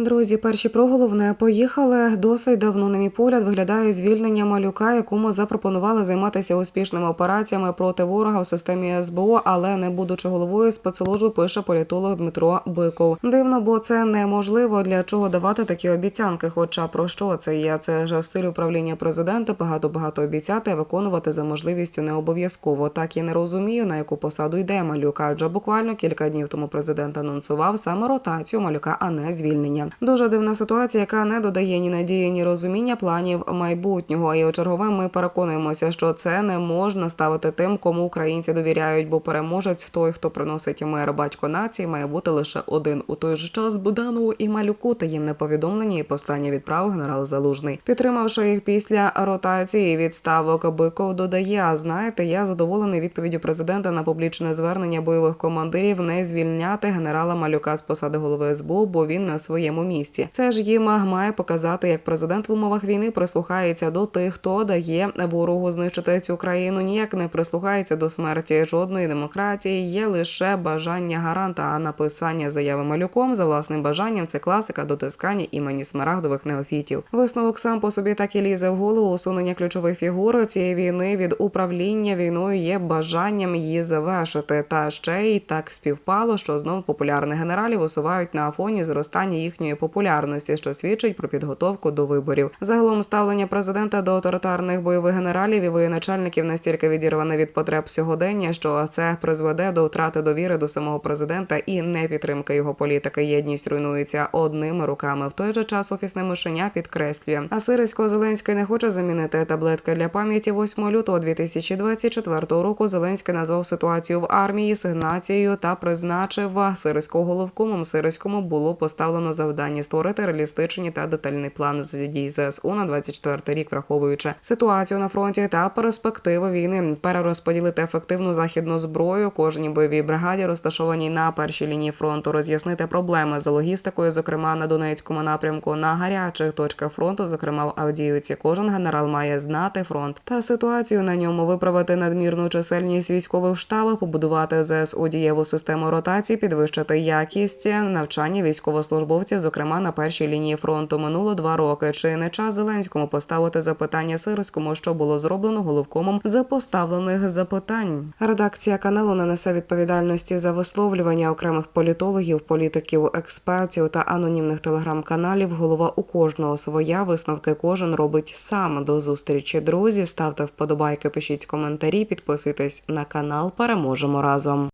Друзі, перші про головне поїхали. Досить давно, на мій погляд, виглядає звільнення малюка, якому запропонували займатися успішними операціями проти ворога в системі СБУ, але не будучи головою спецслужби, пише політолог Дмитро Биков. Дивно, бо це неможливо. Для чого давати такі обіцянки? Хоча про що це є? Це ж стиль управління президента. Багато багато обіцяти, виконувати за можливістю не обов'язково. Так і не розумію, на яку посаду йде малюк. Адже буквально кілька днів тому президент анонсував саме ротацію малюка, а не звільнення. Дуже дивна ситуація, яка не додає ні надії, ні розуміння планів майбутнього. І у чергове ми переконуємося, що це не можна ставити тим, кому українці довіряють, бо переможець той, хто приносить мир батько нації, має бути лише один. У той же час Буданову і малюку таємне повідомлення і послання відправив генерал Залужний, підтримавши їх після ротації відставок. Биков додає: а знаєте, я задоволений відповіддю президента на публічне звернення бойових командирів не звільняти генерала Малюка з посади голови СБУ, бо він на своєму місці. Це ж їм має показати, як президент в умовах війни прислухається до тих, хто дає ворогу знищити цю країну. Ніяк не прислухається до смерті жодної демократії. Є лише бажання гаранта. А написання заяви малюком за власним бажанням це класика дотискання імені смарагдових неофітів. Висновок сам по собі так і лізе в голову. Усунення ключових фігур цієї війни від управління війною є бажанням її завершити. Та ще й так співпало, що знову популярних генералів усувають на фоні зростання їхньої популярності, що свідчить про підготовку до виборів. Загалом ставлення президента до авторитарних бойових генералів і воєначальників настільки відірване від потреб сьогодення, що це призведе до втрати довіри до самого президента і не підтримки його політики. Єдність руйнується одними руками. В той же час офісне мишеня підкреслює. А Сирисько Зеленський не хоче замінити таблетки для пам'яті 8 лютого 2024 року. Зеленський назвав ситуацію в армії сигнацією та призначив Сириського головкомом. Сириському було поставлено завдання створити реалістичні та детальний план з дій ЗСУ на 24 рік, враховуючи ситуацію на фронті та перспективи війни, перерозподілити ефективну західну зброю кожній бойовій бригаді, розташованій на першій лінії фронту, роз'яснити проблеми з логістикою, зокрема на Донецькому напрямку, на гарячих точках фронту, зокрема в Авдіївці. Кожен генерал має знати фронт та ситуацію на ньому, виправити надмірну чисельність військових штабів, побудувати ЗСУ дієву систему ротації, підвищити якість навчання військовослужбовців, зокрема на першій лінії фронту. Минуло два роки. Чи не час Зеленському поставити запитання Сирському, що було зроблено головкомом за поставлених запитань? Редакція каналу не несе відповідальності за висловлювання окремих політологів, політиків, експертів та анонімних телеграм-каналів. Голова у кожного своя висновки кожен робить сам. До зустрічі, друзі. Ставте вподобайки, пишіть коментарі, підписуйтесь на канал. Переможемо разом.